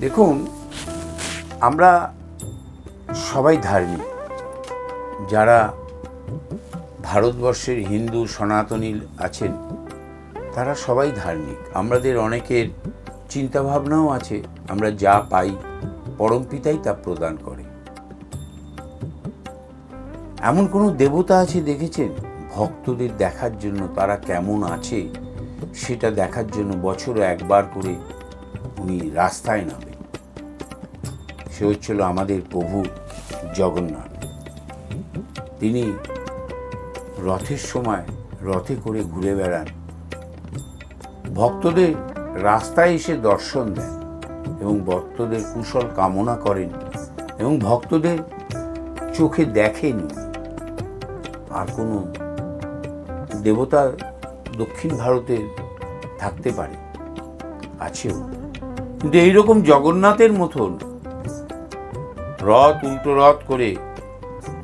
দেখুন, আমরা সবাই ধার্মিক। যারা ভারতবর্ষের হিন্দু সনাতনী আছেন, তারা সবাই ধার্মিক। আমাদের অনেকের চিন্তাভাবনাও আছে, আমরা যা পাই, পরম পিতাই তা প্রদান করে। এমন কোনো দেবতা আছে দেখেছেন? ভক্তদের দেখার জন্য তারা কেমন আছে, সেটা দেখার জন্য বছরে একবার করে উনি রাস্তায় নামেন সে হচ্ছিল আমাদের প্রভু জগন্নাথ। তিনি রথের সময় রথে করে ঘুরে বেড়ান। ভক্তদের রাস্তায় এসে দর্শন দেন এবং ভক্তদের কুশল কামনা করেন এবং ভক্তদের চোখে দেখেন। আর কোনো দেবতা দক্ষিণ ভারতে থাকতে পারে, আছেও। কিন্তু এইরকম জগন্নাথের মতন রথ উল্টো রথ করে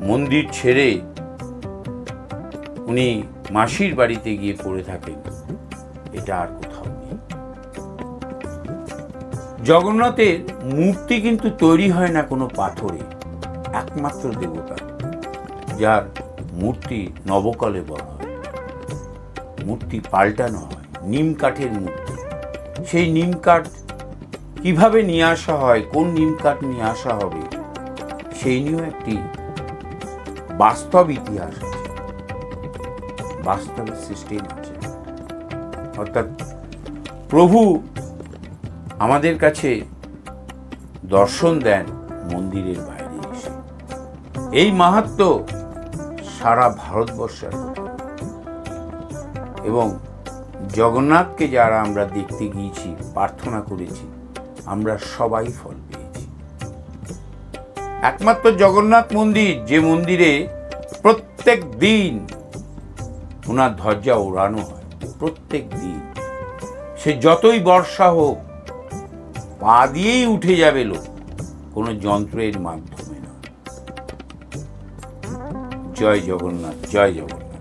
মন্দির ছেড়ে উনি মাসির বাড়িতে গিয়ে পড়ে থাকেন, এটা আর কোথাও নেই। জগন্নাথের মূর্তি কিন্তু তৈরি হয় না কোনো পাথরে, একমাত্র দেবতা, যার মূর্তি নবকলে বলা হয়। মূর্তি পাল্টানো হয়, নিম কাঠের মূর্তি। সেই নিম কাঠ কীভাবে নিয়ে আসা হয়, কোন নিম কাঠ নিয়ে আসা হবে, সেই নিয়েও একটি বাস্তব ইতিহাস আছে। বাস্তবের সিস্টেম আছে। অর্থাৎ প্রভু আমাদের কাছে দর্শন দেন মন্দিরের বাইরে এসে। এই মাহাত্ম সারা ভারতবর্ষের এবং জগন্নাথকে যারা আমরা দেখতে গিয়েছি, প্রার্থনা করেছি আমরা সবাই ফল পেয়েছি। একমাত্র জগন্নাথ মন্দির, যে মন্দিরে প্রত্যেক দিন ওনার ধ্বজা ওড়ানো হয়, প্রত্যেক দিন। সে যতই বর্ষা হোক, পা দিয়েই উঠে যাবে লোক, কোনো যন্ত্রের মাধ্যমে না জয় জগন্নাথ জয় জগন্নাথ।